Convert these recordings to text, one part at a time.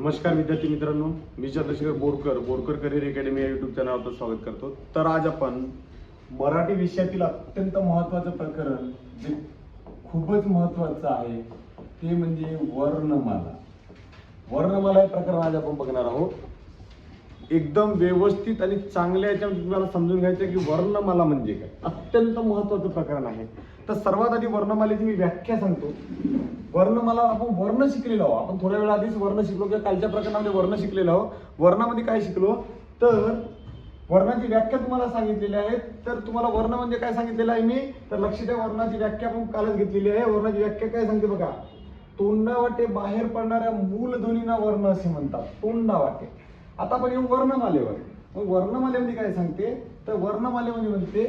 नमस्कार विद्यार्थी मित्रांनो मी चंद्रशेखर बोरकर बोरकर करिअर अकॅडमी या युट्यूब चॅनलवर स्वागत करतो. तर आज आपण मराठी विषयातील अत्यंत महत्त्वाचं प्रकरण जे खूपच महत्त्वाचं आहे ते म्हणजे वर्णमाला. वर्णमाला हे प्रकरण आज आपण बघणार आहोत. एकदम व्यवस्थित आणि चांगल्या याच्यामध्ये तुम्हाला समजून घ्यायचं आहे की वर्णमाला म्हणजे काय. अत्यंत महत्त्वाचं प्रकरण आहे. तर सर्वात आधी वर्णमालेची मी व्याख्या सांगतो. वर्णमाला आपण वर्ण शिकलेलो आहोत. आपण थोड्या वेळा आधीच वर्ण शिकलो किंवा कालच्या प्रकरणामध्ये वर्ण शिकलेलो आहोत. वर्णामध्ये काय शिकलो? तर वर्णाची व्याख्या तुम्हाला सांगितलेली आहे. तर तुम्हाला वर्ण म्हणजे काय सांगितलेलं आहे मी? तर लक्ष द्या वर्णाची व्याख्या आपण कालच घेतलेली आहे. वर्णाची व्याख्या काय सांगते बघा. तोंडावाटे बाहेर पडणाऱ्या मूल ध्वनींना वर्ण असे म्हणतात. तोंडावाटे. आता आपण येऊ वर्णमालेवर मग वर्णमालेमध्ये काय सांगते? तर वर्णमालेमध्ये म्हणते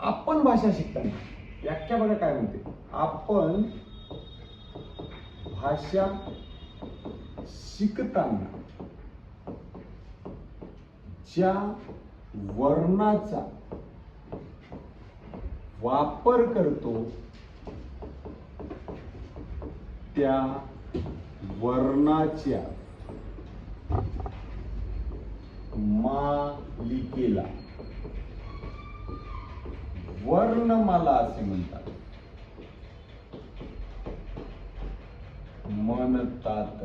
आपण भाषा शिकताना व्याख्या बघा काय म्हणते. आपण भाषा शिकताना ज्या वर्णाचा वापर करतो त्या वर्णाच्या मालिकेला. वर्णमाला असे म्हणतात. म्हणतात.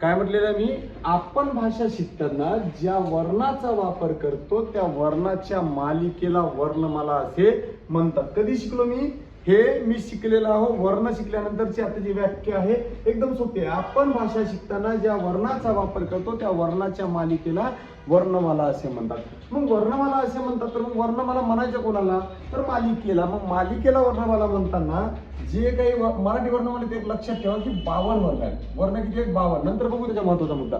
काय म्हटलेलं मी? आपण भाषा शिकताना ज्या वर्णाचा वापर करतो त्या वर्णाच्या मालिकेला वर्णमाला असे म्हणतात. कधी शिकलो मी? हे मी शिकलेलं आहो. वर्ण शिकल्यानंतरची आता जी व्याख्या आहे एकदम सोपी आहे. आपण भाषा शिकताना ज्या वर्णाचा वापर करतो त्या वर्णाच्या मालिकेला वर्णमाला असे म्हणतात. मग वर्णमाला असे म्हणतात तर मग वर्णमाला म्हणायचं कोणाला? तर मालिकेला. मग मालिकेला वर्णमाला म्हणताना जे काही मराठी वर्णमाला ते लक्षात ठेवा की बावन वर्ण आहेत. वर्ण किती आहेत? बावन. नंतर बघू त्याच्या महत्त्वाचा मुद्दा.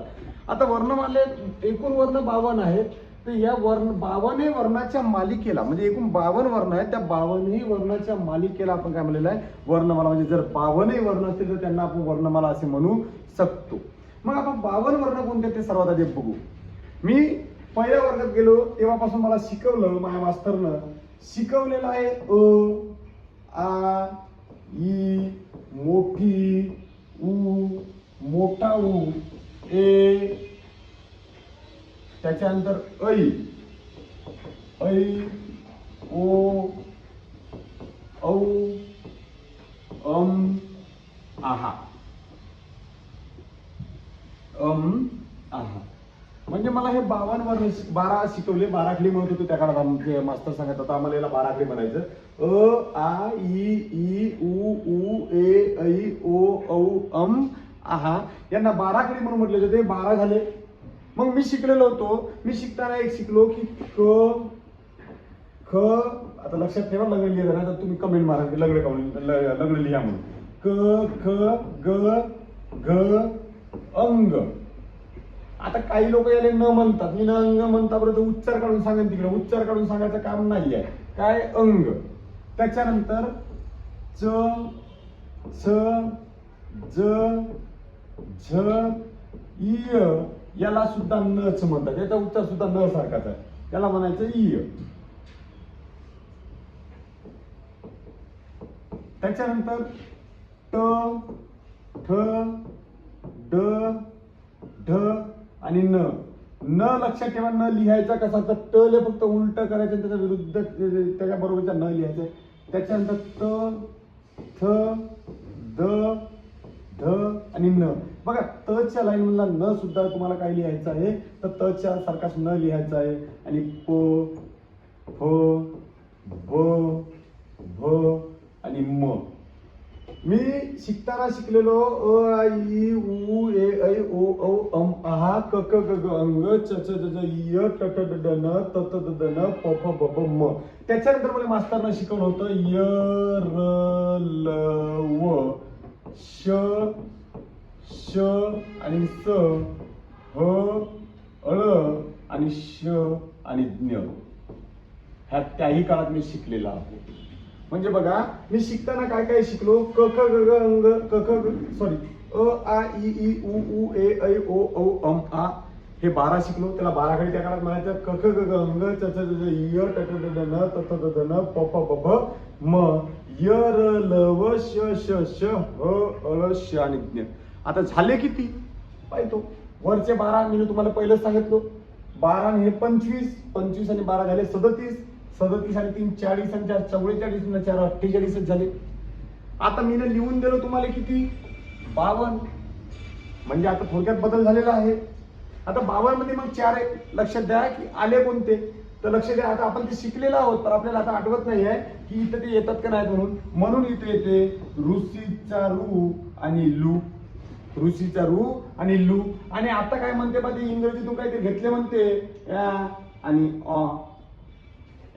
आता वर्णमाले एकूण वर्ण बावन आहेत. तर या वर्ण बावनही वर्णाच्या मालिकेला म्हणजे एकूण बावन वर्ण आहेत त्या बावनही वर्णाच्या मालिकेला आपण काय म्हणलेलं आहे? वर्णमाला म्हणजे जर बावनही वर्ण असतील तर त्यांना आपण वर्णमाला असे म्हणू शकतो. मग आपण बावन वर्ण कोणते ते सर्वात आधी बघू. मी पहिल्या वर्गात गेलो तेव्हापासून मला शिकवलं माझ्या मास्तरनं शिकवलेलं आहे अ आ ई मोठी उ मोठा उ ए त्याच्यानंतर ऐ ऐ ओ औ अम आहा. अम आहा. म्हणजे मला हे बावन वर्ण बारा शिकवले बाराखडी म्हणत होते त्या काळात आमचे मास्तर सांगत होता. आम्हाला याला बाराखडी म्हणायचं. अ आ ई ई उ उ ए ऐ ओ औ अम आहा. यांना बाराखडी म्हणून म्हटले होते. ते बारा झाले. मग मी शिकलेलो होतो. मी शिकताना एक शिकलो की क ख आता लक्षात ठेवा लग्न लिहिलं ना तर तुम्ही कमेंट मारा की लग्न कमेंट लग्न लिहा म्हणून. क ख ग घ अंग. आता काही लोक याला न म्हणतात. मी न अंग म्हणता परत उच्चार काढून सांगेन तिकडे. उच्चार काढून सांगायचं काम नाही आहे काय? अंग. त्याच्यानंतर च झ ज झ इ याला सुद्धा नच म्हणतात. याचा उच्चार सुद्धा न सारखाच आहे. त्याला म्हणायचं इय त्याच्यानंतर ट ठ ड ढ आणि न. न लक्षात ठेवा न लिहायचा कसा तर ट ले फक्त उलट करायचं त्याच्या विरुद्ध त्याच्या बरोबरच्या न लिहायचं. त्याच्यानंतर त थ द ध आणि न. बघा तच्या लाईन मधला न सुद्धा तुम्हाला काय लिहायचं आहे? तर तच्या सारखाच न लिहायचं आहे. आणि प फ भ भ आणि म. मी शिकताना शिकलेलो अ आय ई उ ए ऐ ओ औ अम आहा क क ग ग अंग च च ज ज य ट ट ड ड न त त द द न प फ ब ब म. त्याच्यानंतर मला मास्तरना शिकवलं होतं य र ल व. श श आणि स ह अळ आणि श आणि ज्ञ. ह्या त्याही काळात मी शिकलेला आहे. म्हणजे बघा मी शिकताना काय काय शिकलो? क ख ग ग अंग क ख सॉरी अ आ इ ई उ उ ए ऐ ओ औ अम आ. हे बारा शिकलो. त्याला बारा बाराखडी त्या काळात म्हणायचं क ख ग ग अंग च च य ट ट ड न त त द न प प ब भ म य र ल व श श श ह अ श आणि ज्ञ आता झाले किती? पाहतो. वरचे बारा मी तुम्हाला पहिलं सांगितलो. बारा हे पंचवीस पंचवीस आणि बारा झाले सदतीस सदतीस आणि तीन चाळीस आणि चार चव्वेचाळीस आणि चार अठ्ठेचाळीसच झाले. आता मी लिहून दिलं तुम्हाला किती? बावन म्हणजे आता थोडक्यात बदल झालेला आहे. आता बावनमध्ये मग चार आहे. लक्षात द्या की आले कोणते? तर लक्ष द्या आता आपण ते शिकलेलं आहोत तर आपल्याला आता आठवत नाही आहे की इथं ते येतात का नाहीत म्हणून. म्हणून इथे येते ऋषीचा रू आणि लू. ऋषीचा रू आणि लू. आणि आता काय म्हणते बा ते इंग्रजीतून ते घेतले म्हणते. आणि अ.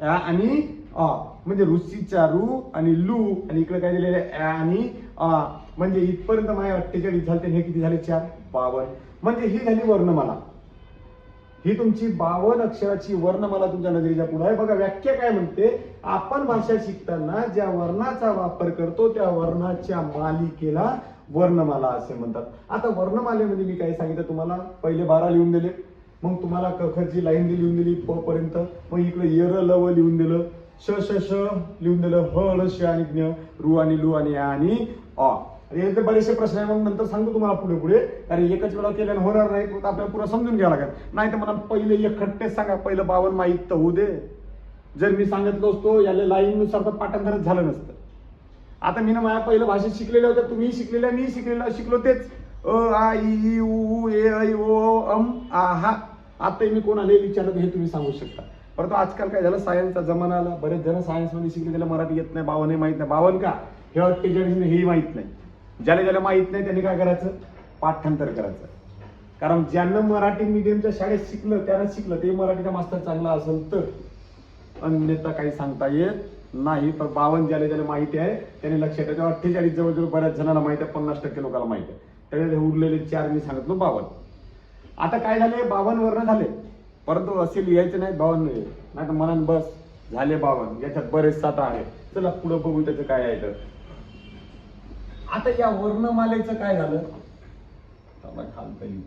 या आणि अ. म्हणजे ऋषीचा रू आणि लू. आणि इकडे काय दिलेलं आहे आणि अ. म्हणजे इथपर्यंत माझ्या अठ्ठेचाळीस झाले हे किती झाले? चार. बावन्न. म्हणजे ही झाली वर्णमाला. ही तुमची बावन अक्षराची वर्णमाला तुमच्या नजरेच्या पुढे आहे. बघा व्याख्या काय म्हणते? आपण भाषा शिकताना ज्या वर्णाचा वापर करतो त्या वर्णाच्या मालिकेला वर्णमाला असे म्हणतात. आता वर्णमालेमध्ये मी काय सांगितलं तुम्हाला पहिले बारा लिहून दिले. मग तुम्हाला कखरची लाईन दिली लिहून दिली प पर्यंत. मग इकडे यर लव लिहून दिलं. श श श लिहून दिलं. ह ळ श आणि ज्ञ रु आणि लू आणि आणि अ. आणि याचे बरेचसे प्रश्न आहे मग नंतर सांगतो तुम्हाला पुढे पुढे. कारण एकच वेळा केल्याने होणार नाही आपल्याला पुरा समजून घ्यावं लागेल. नाही तर मला पहिले एक खट्टेच सांगा पहिलं बावन माहीत तर होऊ दे. जर मी सांगितलं असतो याला लाईननुसार तर पाठांतरच झालं नसतं. आता मी ना माझ्या पहिलं भाषेत शिकलेल्या होत्या तुम्ही शिकलेल्या मी शिकलेला शिकलो तेच. अ आ ई, उ ए ऐ ओ अम आ हा. आता मी कोणाला विचारलं हे तुम्ही सांगू शकता. परंतु आजकाल काय झालं सायन्सचा जमाना आला. बरेच जण सायन्समध्ये शिकले त्याला मराठी येत नाही बावन हे माहीत नाही. बावन का? हे अठ्ठेचाळीस हेही माहीत नाही. ज्याला ज्याला माहीत नाही त्यांनी काय करायचं? पाठांतर करायचं. कारण ज्यांना मराठी मीडियमच्या शाळेत शिकलं त्यांना शिकलं ते मराठीचा मास्तर चांगला असेल तर. अन्यथा काही सांगता येत नाही. पण बावन ज्याला ज्याला माहिती आहे त्याने लक्षात ठेवा अठ्ठेचाळीस जवळजवळ बऱ्याच जणांना माहिती आहे पन्नास टक्के लोकांना माहिती आहे. त्याने उरलेले चार मी सांगितलो बावन. आता काय झाले बावन वर्ण झाले. परंतु असे लिहायचे नाही बावन नाही. तर मनान बस झाले बावन. याच्यात बरेच साठा आहे. चला पुढं बघू त्याचं काय आहे तर. आता या वर्णमालेचं काय झालं? त्याला खालता येईल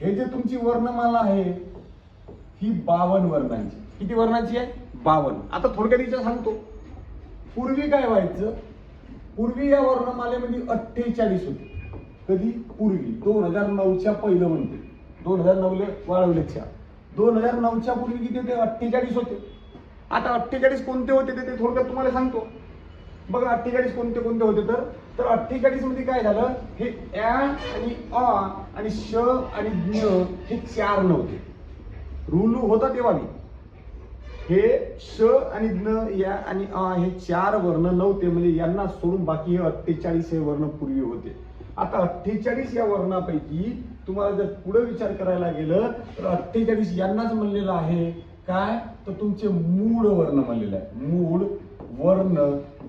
हे जे तुमची वर्णमाला आहे ही बावन वर्णांची. किती वर्णांची आहे? बावन. आता थोडक्यात विचार सांगतो. पूर्वी काय व्हायचं? पूर्वी या वर्णमालेमध्ये अठ्ठेचाळीस होते. कधी? पूर्वी. दोन हजार नऊच्या पहिलं म्हणते. दोन हजार नऊले वाळवल्याच्या दोन हजार नऊच्या पूर्वी किती होते? अठ्ठेचाळीस होते. आता अठ्ठेचाळीस कोणते होते ते- ते थोडक्यात तुम्हाला सांगतो. बघा अठ्ठेचाळीस कोणते कोणते होते तर? तर अठ्ठेचाळीसमध्ये काय झालं? हे ॲ आणि अ आणि श आणि ज्ञ हे चार नव्हते. रुलू होता तेव्हा मी हे श आणि ज्ञ या आणि अ हे चार वर्ण नव्हते म्हणजे यांना सोडून बाकी हे अठ्ठेचाळीस हे वर्ण पूर्वी होते. आता अठ्ठेचाळीस या वर्णापैकी तुम्हाला जर पुढे विचार करायला गेलं तर अठ्ठेचाळीस यांनाच म्हणलेलं आहे. काय? तर तुमचे मूळ वर्ण म्हणलेलं आहे. मूळ वर्ण.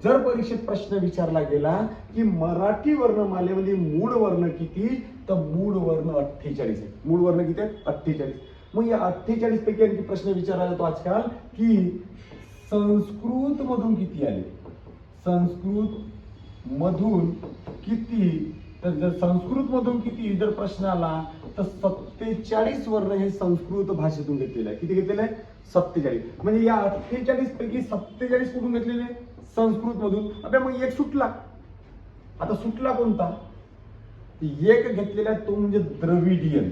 जर परीक्षेत प्रश्न विचारला गेला की मराठी वर्णमालेमध्ये मूळ वर्ण किती? तर मूळ वर्ण अठ्ठेचाळीस आहे. मूळ वर्ण किती आहेत अठ्ठेचाळीस. मग या अठ्ठेचाळीस पैकी आणखी प्रश्न विचारला जातो आजकाल की संस्कृत मधून किती आले? संस्कृत मधून किती? तर जर संस्कृतमधून किती जर प्रश्न आला तर सत्तेचाळीस वर्ण हे संस्कृत भाषेतून घेतलेलं आहे किती घेतलेलं आहे सत्तेचाळीस. म्हणजे या अठ्ठेचाळीस पैकी सत्तेचाळीस कुठून घेतलेले संस्कृत मधून मग एक सुटला. आता सुटला कोणता? एक घेतलेला आहे तो म्हणजे द्रविडियन.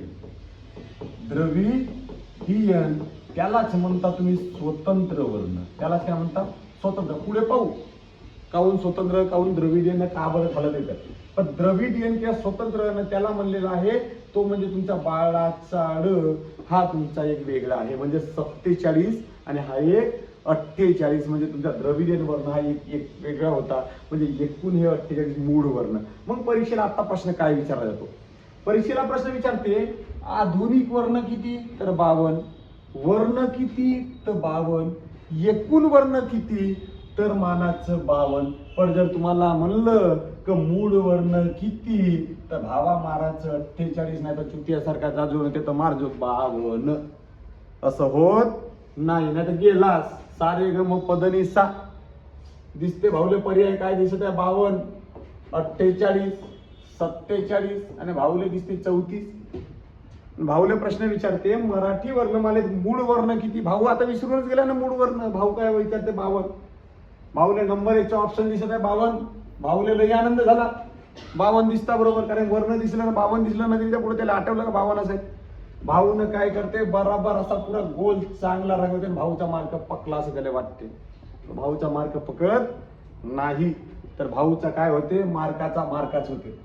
द्रविडियन त्यालाच म्हणता तुम्ही स्वतंत्र वर्ण. त्यालाच काय म्हणता स्वतंत्र. पुढे पाहू. काहून स्वतंत्र काहून द्रविडियन का बरं झालं येतात पण द्रविडियन किंवा स्वतंत्र त्याला म्हणलेला आहे तो म्हणजे तुमचा बाळाचा ड हा तुमचा एक वेगळा आहे. म्हणजे सत्तेचाळीस आणि हा एक अठ्ठेचाळीस. म्हणजे तुमचा द्रविडियन वर्ण हा एक एक वेगळा होता. म्हणजे एकूण हे अठ्ठेचाळीस मूळ वर्ण मग परीक्षेला आता प्रश्न काय विचारला जातो? परीक्षेला प्रश्न विचारते आधुनिक वर्ण किती तर बावन? वर्ण किती तर बावन? एकूण वर्ण किती? तर मानाचं बावन. पण जर तुम्हाला म्हणलं क मूळ वर्ण किती तर भावा माराचं अठ्ठेचाळीस नाही तर चुतियासारखा जाजू ते तर मारजो बावन. असं होत नाही नाही तर गेलास. सारे ग मग पदनी सा. दिसते भाऊले पर्याय काय दिसत आहे बावन? अठ्ठेचाळीस सत्तेचाळीस आणि भाऊले दिसते चौतीस. भाऊले प्रश्न विचारते मराठी वर्णमालेत मूळ वर्ण किती? भाऊ आता विसरूनच गेला ना मूळ वर्ण भाऊ काय विचारते बावन? भाऊले नंबर एकचा ऑप्शन दिसत आहे बावन. भाऊले लई आनंद झाला. बावन दिसता बरोबर कारण वर्ण दिसलं ना बावन दिसलं ना तिच्या पुढे त्याला आठवलं का बावन असेल भाऊनं काय करते बराबर असा पुरा गोल चांगला रंगवते भाऊचा मार्क पकला असं त्याला वाटते. भाऊचा मार्क पकत नाही. तर भाऊचा काय होते? मार्काचा मार्काच होते.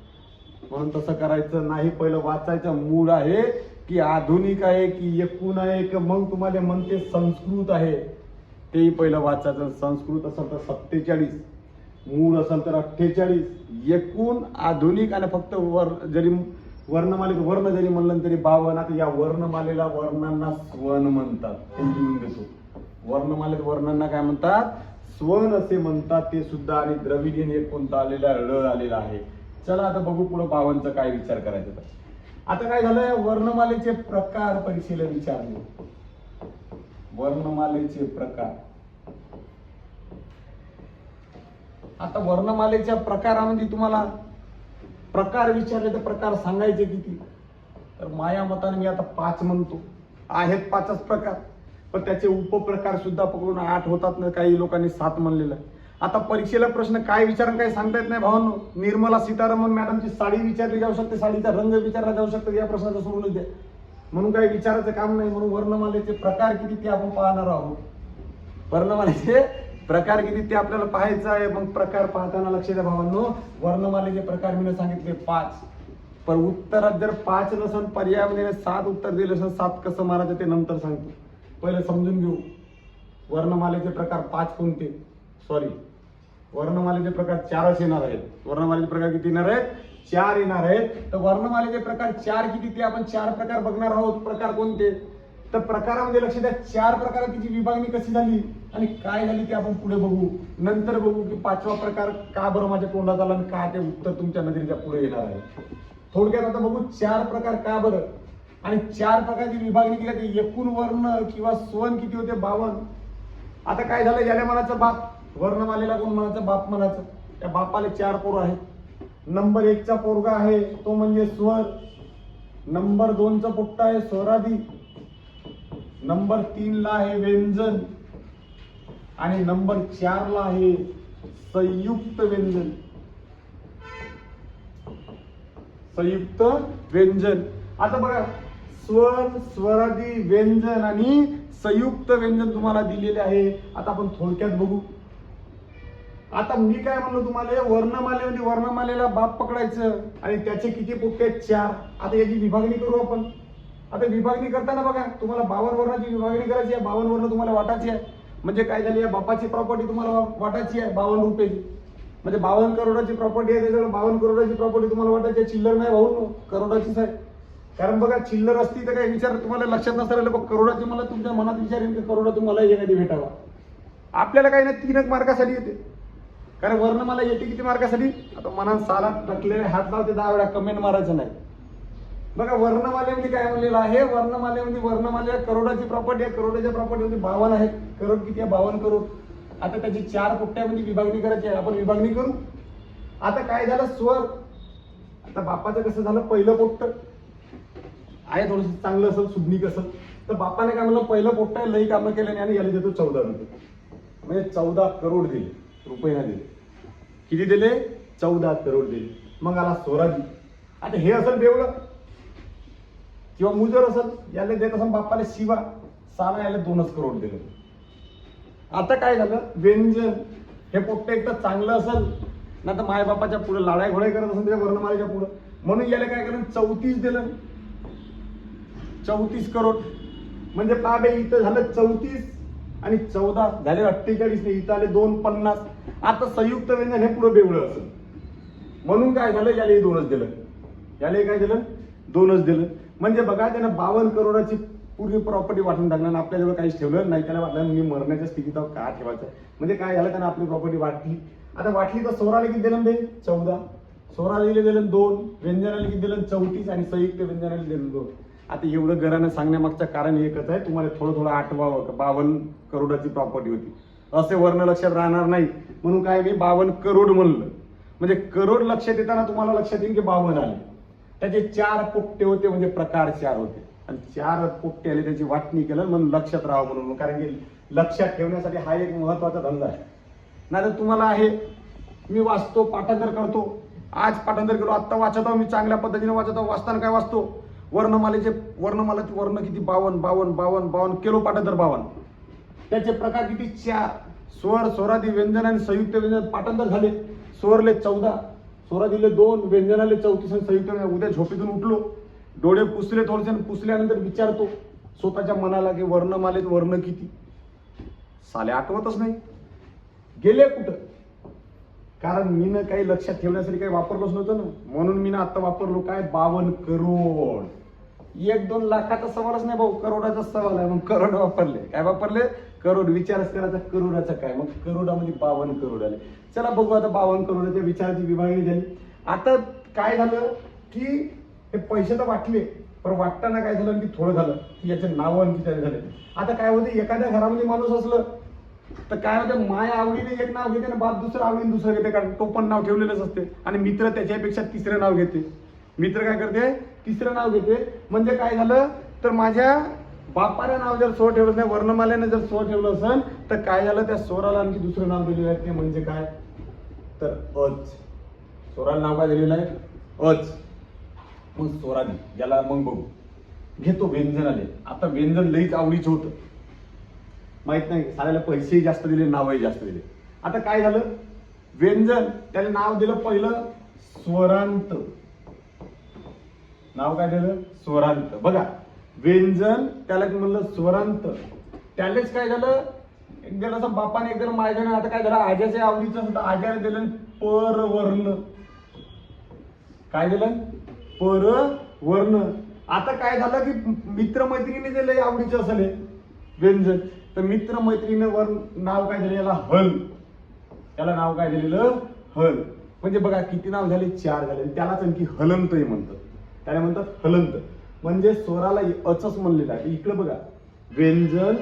म्हणून तसं करायचं नाही. पहिलं वाचायचं. मूळ आहे की आधुनिक आहे की एकूण आहे की मग तुम्हाला म्हणते संस्कृत आहे. तेही पहिलं वाचायचं. संस्कृत असेल तर सत्तेचाळीस मूळ असेल तर अठ्ठेचाळीस. एकूण आधुनिक आणि फक्त वर जरी वर्णमालेत वर्ण जरी म्हणलं तरी बावन आता या वर्णमालेला वर्णांना स्वन म्हणतात. ते लिहून देतो. वर्णमालेत वर्णांना काय म्हणतात? स्वन असे म्हणतात ते सुद्धा आणि द्रविडियन एक कोणता आलेला ळ आलेला आहे. चला आता बघू पुढे बावनचा काय विचार करायचा तर. आता काय झालंय? वर्णमालेचे प्रकार परीक्षेला विचारले. वर्णमालेचे प्रकार. आता वर्णमालेच्या प्रकारामध्ये तुम्हाला प्रकार विचारले तर प्रकार सांगायचे किती? तर माया मताने मी आता पाच म्हणतो. आहेत पाचच प्रकार. पण त्याचे उपप्रकार सुद्धा पकडून आठ होतात ना काही लोकांनी सात म्हणलेलं आहे. आता परीक्षेला प्रश्न काय विचारून काही सांगता येत नाही भावांनो. निर्मला सीतारामन मॅडमची साडी विचारली जाऊ शकते साडीचा रंग विचारला जाऊ शकतो या प्रश्नाचं सोडून द्या. म्हणून काही विचारायचं काम नाही म्हणून वर्णमालेचे प्रकार किती ते आपण पाहणार आहोत. वर्णमालेचे प्रकार किती ते आपल्याला पाहायचं आहे मग प्रकार पाहताना लक्ष द्या भावांनो. वर्णमालेचे प्रकार मी सांगितले पाच. पण उत्तरात जर पाच नसन पर्यायामध्ये म्हणजे सात उत्तर दिलं असेल सात कसं मारायचं ते नंतर सांगतो. पहिलं समजून घेऊ. वर्णमालेचे प्रकार पाच कोणते? सॉरी वर्णमालेचे प्रकार चारच येणार आहेत. वर्णमालेचे प्रकार किती येणार आहेत? चार येणार आहेत. तर वर्णमालेचे प्रकार चार किती ते आपण चार प्रकार बघणार आहोत. प्रकार कोणते? तर प्रकारामध्ये लक्ष द्या. चार प्रकारात तिची विभागणी कशी झाली आणि काय झाली ते आपण पुढे बघू. नंतर बघू की पाचवा प्रकार का बरं माझ्या तोंडात आला आणि काय ते उत्तर तुमच्या नजरेच्या पुढे येणार आहे. थोडक्यात आता बघू चार प्रकार का बरं? आणि चार प्रकारची विभागणी केली जाते एकूण वर्ण किंवा स्वन किती होते? बावन आता काय झालं? याला मनाचं बाप. वर्णमालेला कोण मनाचं बाप म्हणायचं. त्या बापाला चार पोरं आहेत. नंबर एकचा पोरगा आहे तो म्हणजे स्वर नंबर दोनचा पोट्टा आहे स्वरादी नंबर तीनला आहे व्यंजन. आणि नंबर चारला आहे संयुक्त व्यंजन. संयुक्त व्यंजन. आता बघा स्वर स्वरादी व्यंजन आणि संयुक्त व्यंजन तुम्हाला दिलेले आहे. आता आपण थोडक्यात बघू. आता मी काय म्हणलो तुम्हाला वर्णमालेमध्ये वर्णमालेला बाप पकडायचं आणि त्याचे किती पोट्टे आहेत? चार. आता याची विभागणी करू आपण. आता विभागणी करताना बघा तुम्हाला बावन वर्णाची विभागणी करायची आहे बावन वर्ण तुम्हाला वाटायची आहे. म्हणजे काय झाली या बापाची प्रॉपर्टी तुम्हाला वाटायची आहे बावन रुपयाची म्हणजे बावन्न करोडाची प्रॉपर्टी आहे त्याच्यावर बावन्न करोडाची प्रॉपर्टी तुम्हाला वाटायची आहे. चिल्लर नाही भाऊ करोडाचीच आहे. कारण बघा चिल्लर असती तर काही विचार तुम्हाला लक्षात नसतं बघ करोडाची मला तुमच्या मनात विचारेन की करोडा तुम्हाला एखादी भेटावा. आपल्याला काही नाही तीन एक मार्कासाठी येते. कारण वर्ण मला येते किती मार्कासाठी आता मनात साला टकलेले हात लावते दहा वेळा कमेंट मारायचं नाही. बघा वर्णमालेमध्ये काय म्हणलेलं आहे? वर्णमालेमध्ये वर्णमाले करोडाची प्रॉपर्टी आहे. करोडाच्या प्रॉपर्टीमध्ये बावन्न आहे. करोड किती आहे? बावन्न करोड. आता त्याची चार पोट्ट्यामध्ये विभागणी करायची आहे. आपण विभागणी करू? आता काय झालं? स्वर. आता बापाचं कसं झालं? पहिलं पोट्ट. आहे थोडस चांगलं असेल सुज्ञिक असेल. तर बापाने काय म्हणलं? पहिलं पोट्ट लई कामं केल्याने आणि याला देतो चौदा रुपये. म्हणजे चौदा करोड दिले रुपये दिले. किती दिले? चौदा करोड दिले. मग आला सोराजी. आता हे असेल बेवडं. किंवा मुजर असेल याला देत असेल बाप्पाला शिवा. साला याला दोनच करोड दिले. आता काय झालं? व्यंजन. हे पोट्ट एक तर चांगलं असेल ना तर मायबापाच्या पुढे लाडाई घोडाई करत असेल त्याच्या वर्णमालेच्या पुढे. म्हणून याला काय केलं? चौतीस दिलं. चौतीस करोड. म्हणजे पाबे इथं झालं चौतीस. आणि चौदा झाले अठ्ठेचाळीस नाही इथं आले दोन पन्नास. आता संयुक्त व्यंजन हे पुढे बेवळं असं म्हणून काय झालं? याला दोनच दिलं. याला काय दिलं? दोनच दिलं. म्हणजे बघा त्यानं बावन्न करोडाची पूर्वी प्रॉपर्टी वाटून टाकणार आणि आपल्याजवळ काहीच ठेवलं नाही. त्याला वाटलं मी मरण्याच्या स्थितीत आहोत, का ठेवायचं? म्हणजे काय झालं? त्यानं आपली प्रॉपर्टी वाटली. आता वाटली तर सोराला किती दिलं बे? चौदा. सोराला दिलं दोन. व्यंजनाला किती दिलं? चौतीस. आणि संयुक्त व्यंजनाला दिलं दोन. आता एवढं घरानं सांगण्यामागचं कारण एकच आहे तुम्हाला थोडं थोडं आठवावं का? बावन्न करोडाची प्रॉपर्टी होती. असे वर्ण लक्षात राहणार नाही. म्हणून काय मी बावन्न करोड म्हणलं. म्हणजे करोड लक्षात येताना तुम्हाला लक्षात येईल की बावन्न आले त्याचे चार पोट्टे होते म्हणजे प्रकार चार होते. आणि चार पोट्टे आले त्याची वाटणी केलं म्हणून लक्षात राहावं म्हणून. कारण की लक्षात ठेवण्यासाठी हा एक महत्त्वाचा धंदा आहे. नाही तर तुम्हाला आहे मी वाचतो पाठांतर करतो. आज पाठांतर केलो आत्ता वाचत आहो मी चांगल्या पद्धतीने वाचत. आहो वाचताना काय वाचतो? वर्णमालेचे वर्णमालाचे वर्ण किती? बावन बावन बावन बावन केलो पाठांतर बावन त्याचे प्रकार किती? चार. स्वर स्वरादी व्यंजन आणि संयुक्त व्यंजन पाठांतर झाले. स्वरले चौदा स्वरादीले दोन व्यंजनाले चौतीस आणि संयुक्त उद्या झोपेतून उठलो. डोळे पुसले थोडेसे पुसल्यानंतर विचारतो स्वतःच्या मनाला की वर्णमालेत वर्ण किती? साले आठवतच नाही. गेले कुठं? कारण मी ना काही लक्षात ठेवण्यासाठी काही वापरलोच नव्हतं ना. म्हणून मी ना आता वापरलो काय? बावन करोड. एक दोन लाखाचा सवालच नाही भाऊ करोडाचा सवाल आहे. मग करोड वापरले. काय वापरले? करोड. विचारच करायचा करोडाचा काय? मग करोडामध्ये म्हणजे बावन करोड आले. चला बघू आता बावन करोडाच्या विचाराची विभागणी झाली. आता काय झालं की हे पैसे तर वाटले पण वाटताना काय झालं? की थोडं झालं. की याचे नाव आणखी तयार झाले. आता काय होते एखाद्या घरामध्ये माणूस असलं तर काय होतं माय आवडीने एक नाव घेते आणि बाप दुसरं आवडीने दुसरं घेते कारण तो पण नाव ठेवलेलंच असते. आणि मित्र त्याच्यापेक्षा तिसरं नाव घेते. मित्र काय करते तिसरं नाव घेते. म्हणजे काय झालं? तर माझ्या बापाला नाव जर स्वर ठेवलं नाही वर्णमालेने जर स्वर ठेवलं असेल तर काय झालं? त्या स्वराला आणखी दुसरं नाव दिलेलं आहे. ते म्हणजे काय? तर अच स्वराला नाव काय दिलेलं आहे? अच मग स्वरादी याला मग बघू. घेतो व्यंजन आले. आता व्यंजन लईच आवडीचं होतं. माहीत नाही साऱ्याला पैसेही जास्त दिले नावही जास्त दिले. आता काय झालं? व्यंजन त्याला नाव दिलं पहिलं स्वरांत. नाव काय दिलं स्वरांत. बघा व्यंजन त्याला म्हणलं स्वरांत. त्यालाच काय झालं? एक जण असं बापाने एक जण माझ्याने आता काय झालं? आज्याच्या आवडीचं होतं आज्याने दिलं परवर्ण काय दिलं? परवर्ण आता काय झालं की मित्र दिलं जे लय असेल हे व्यंजन तर मित्र मैत्रिणी वर नाव काय दिलं? याला हल. त्याला नाव काय दिलेलं? हल. म्हणजे बघा किती नाव झाले? चार झाले. आणि त्यालाच आणखी हलंतही म्हणतात. त्याला म्हणतात हलंत म्हणजे स्वराला अचच म्हणलेलं जाते. इकडे बघा. व्यंजन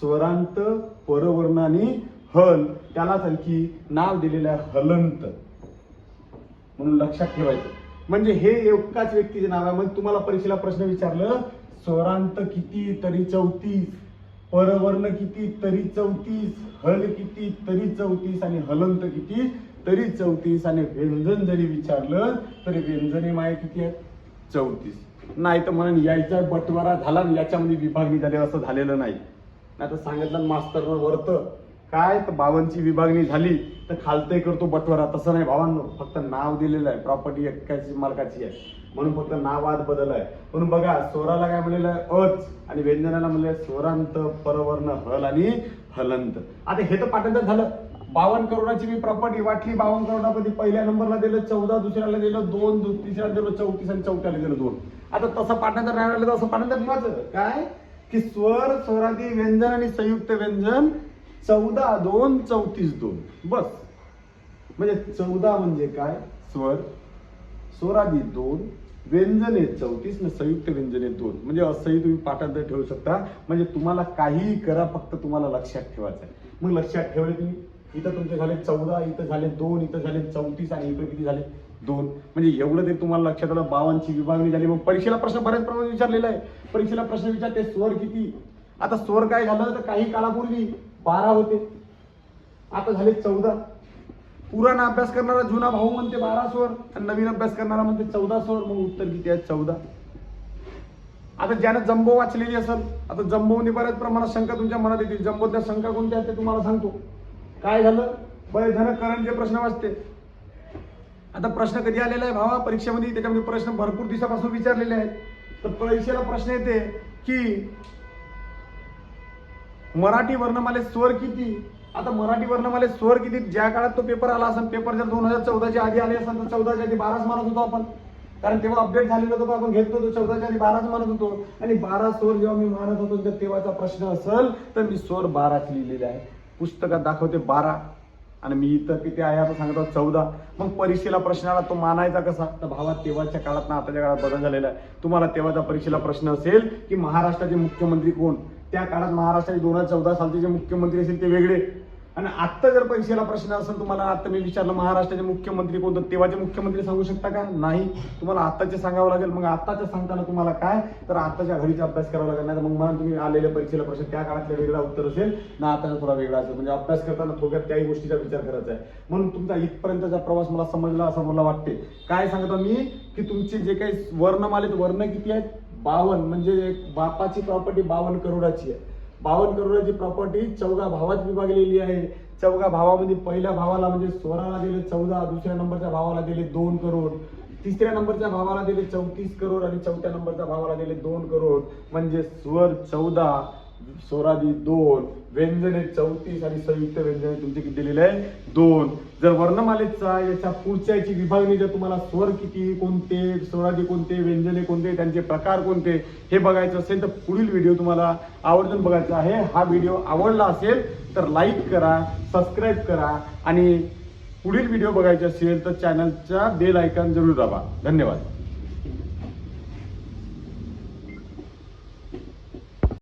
स्वरांत परवर्ण आणि हल त्यालाच आणखी नाव दिलेलं आहे हलंत. म्हणून लक्षात ठेवायचं. म्हणजे हे एकाच व्यक्तीचे नाव आहे म्हणजे तुम्हाला परीक्षेला प्रश्न विचारलं स्वरांत किती तरी चौतीस. परवर्ण किती तरी चौतीस. हल किती तरी चौतीस. आणि हलंत किती तरी चौतीस. आणि व्यंजन जरी विचारलं तरी व्यंजने माय किती आहेत? चौतीस नाही तर म्हणून यायचा बटवारा झाला आणि याच्यामध्ये विभागणी झाली असं झालेलं नाही. नाही तर सांगितलं मास्तरनं वरतं. काय तर बावनची विभागणी झाली तर खालतही करतो बटवारा. तसं नाही भावांनो फक्त नाव दिलेलं आहे. प्रॉपर्टी एकाची मालकाची आहे. म्हणून फक्त नावात बदल आहे. म्हणून बघा स्वराला काय म्हणलेलं आहे? अच. आणि व्यंजनाला म्हणले स्वरांत परवर्ण हल आणि हलंत. आता हे तर पाठांतर झालं. बावन्न करोडाची मी प्रॉपर्टी वाटली बावन्न करोडामध्ये पहिल्या नंबरला दिलं चौदा दुसऱ्याला दिलं दोन तिसऱ्याला दिलं चौतीस आणि चौथ्याला दिलं दोन. आता तसं पाठांतर नाही राहिलं तर असं पाठांतर लिहायचं काय? की स्वर स्वरादी व्यंजन आणि संयुक्त व्यंजन चौदा दोन चौतीस दोन. बस. म्हणजे चौदा म्हणजे काय? स्वर स्वरादी दोन व्यंजने चौतीस आणि संयुक्त व्यंजने दोन. म्हणजे असंही तुम्ही पाठांतर ठेवू शकता. म्हणजे तुम्हाला काहीही करा फक्त तुम्हाला लक्षात ठेवायचं आहे. मग लक्षात ठेवले तुम्ही. इथं तुमचे झाले चौदा इथं झाले दोन इथं झाले चौतीस आणि इकडे किती झाले दोन. म्हणजे एवढं तरी तुम्हाला लक्षात आलं बावांची विभागणी झाली. मग परीक्षेला प्रश्न बऱ्याच प्रमाणात विचारलेला आहे. परीक्षेला प्रश्न विचारते स्वर किती? आता स्वर काय झालं तर काही काळापूर्वी बारा होते. आता झाले चौदा. पुराणा अभ्यास करणारा जुना भाऊ म्हणते बारा स्वर आणि नवीन अभ्यास करणारा म्हणते चौदा स्वर. मग उत्तर किती आहे? चौदा. आता ज्यानं जम्बो वाचलेली असेल आता जम्बोने बऱ्याच प्रमाणात शंका तुमच्या मनात येतील जम्बोतल्या शंका कोणत्या आहेत ते तुम्हाला सांगतो. काय झालं? बरेच जण करंटचे प्रश्न वाचते. आता प्रश्न कधी आलेला आहे भावा? परीक्षेमध्ये त्याच्यामध्ये प्रश्न भरपूर दिवसापासून विचारलेले आहेत. तर परीक्षेला प्रश्न येते की मराठी वर्णमालेत स्वर किती? आता मराठी वर्णमालेत स्वर किती? ज्या काळात तो पेपर आला असेल पेपर जर दोन हजार चौदाच्या आधी आले असेल तर चौदाच्या आधी बाराच मानत होतो आपण. कारण तेव्हा अपडेट झालेलं होतं आपण घेत होतो चौदाच्या आधी बाराच मानत होतो. आणि बारा स्वर जेव्हा मी मानत होतो जर तेव्हाचा प्रश्न असेल तर मी स्वर बाराच लिहिलेला आहे. पुस्तकात दाखवते बारा. आणि मी इथं किती आहे आता सांगतो चौदा. मग परीक्षेला प्रश्नाला तो मानायचा कसा? तर भावा तेव्हाच्या काळात ना आताच्या काळात बदल झालेला आहे. तुम्हाला तेव्हाचा परीक्षेला प्रश्न असेल की महाराष्ट्राचे मुख्यमंत्री कोण? त्या काळात महाराष्ट्राचे दोन हजार चौदा सालचे जे मुख्यमंत्री असेल ते वेगळे. आणि आत्ता जर परीक्षेला प्रश्न असेल तुम्हाला आता मी विचारलं महाराष्ट्राचे मुख्यमंत्री कोणतं? तेव्हाचे मुख्यमंत्री सांगू शकता का? नाही. तुम्हाला आत्ताचे सांगावं लागेल. मग आत्ताच्या सांगताना तुम्हाला काय? तर आत्ताच्या घरीचा अभ्यास करावा लागेल. नाही तर मग मला तुम्ही आलेल्या परीक्षेला प्रश्न त्या काळातला वेगळा उत्तर असेल ना आताचा थोडा वेगळा असेल. म्हणजे अभ्यास करताना थोड्यात त्याही गोष्टीचा विचार करायचा आहे. म्हणून तुमचा इथपर्यंतचा प्रवास मला समजला असं मला वाटते. काय सांगतो मी? की तुमचे जे काही वर्णमालेत वर्ण किती आहेत? बावन्न म्हणजे एक बापाची प्रॉपर्टी बावन्न करोडाची आहे. बावन्न करोडाची प्रॉपर्टी चौदा भावात विभागलेली आहे. चौदा भावामध्ये पहिल्या भावाला म्हणजे स्वराला दिले चौदा दुसऱ्या नंबरच्या भावाला दिले दोन करोड. तिसऱ्या नंबरच्या भावाला दिले चौतीस करोड आणि चौथ्या नंबरच्या भावाला दिले दोन करोड. म्हणजे स्वर चौदा. स्वरादी दोन व्यंजने चौतीस आणि संयुक्त व्यंजने तुमचे किती दिलेले आहे? दोन. जर वर्णमालेचा याच्या पुढच्याची विभागणी जर तुम्हाला स्वर किती कोणते स्वरादी कोणते व्यंजने कोणते त्यांचे प्रकार कोणते हे बघायचं असेल तर पुढील व्हिडिओ तुम्हाला आवर्जून बघायचा आहे. हा व्हिडिओ आवडला असेल तर लाईक करा सबस्क्राईब करा आणि पुढील व्हिडिओ बघायचे असेल तर चॅनलचा बेल आयकॉन जरूर दाबा. धन्यवाद.